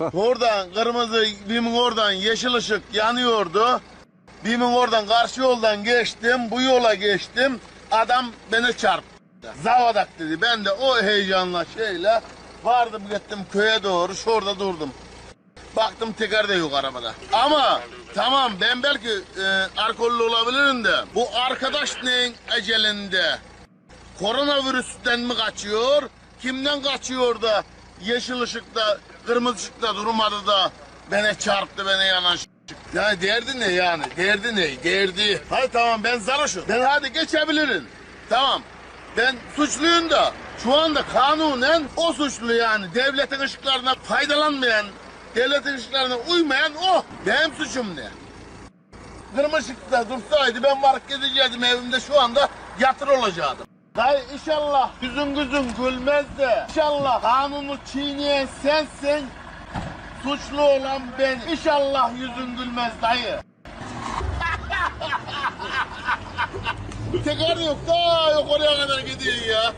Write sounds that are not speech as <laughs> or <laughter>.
Oradan kırmızı bimin oradan yeşil ışık yanıyordu. Bimin oradan karşı yoldan geçtim. Bu yola geçtim. Adam beni çarptı. Zavadak dedi. Ben de o heyecanla şeyle vardım gittim köye doğru. Şurada durdum. Baktım teker de yok arabada. Ama tamam ben belki e, alkollü olabilirim de bu arkadaş neyin ecelinde? Koronavirüsten mi kaçıyor? Kimden kaçıyor da yeşil ışıkta, kırmızı ışıkta durmadı da beni çarptı, beni yanaştı. Yani derdi ne yani? Derdi ne? Derdi. Hayır tamam ben sarhoşum. Ben hadi geçebilirim. Tamam. Ben suçluyum da şu anda kanunen o suçlu yani. Devletin ışıklarına faydalanmayan, devletin ışıklarına uymayan o. Benim suçum ne? Kırmızı ışıkta dursaydı ben varıp gidecektim evimde şu anda yatır olacaktım. Dayı inşallah yüzün gözün gülmez de inşallah kanunu çiğneyen sensin suçlu olan ben inşallah yüzün gülmez dayı. <laughs> Teker yok da yok oraya kadar gidiyor ya.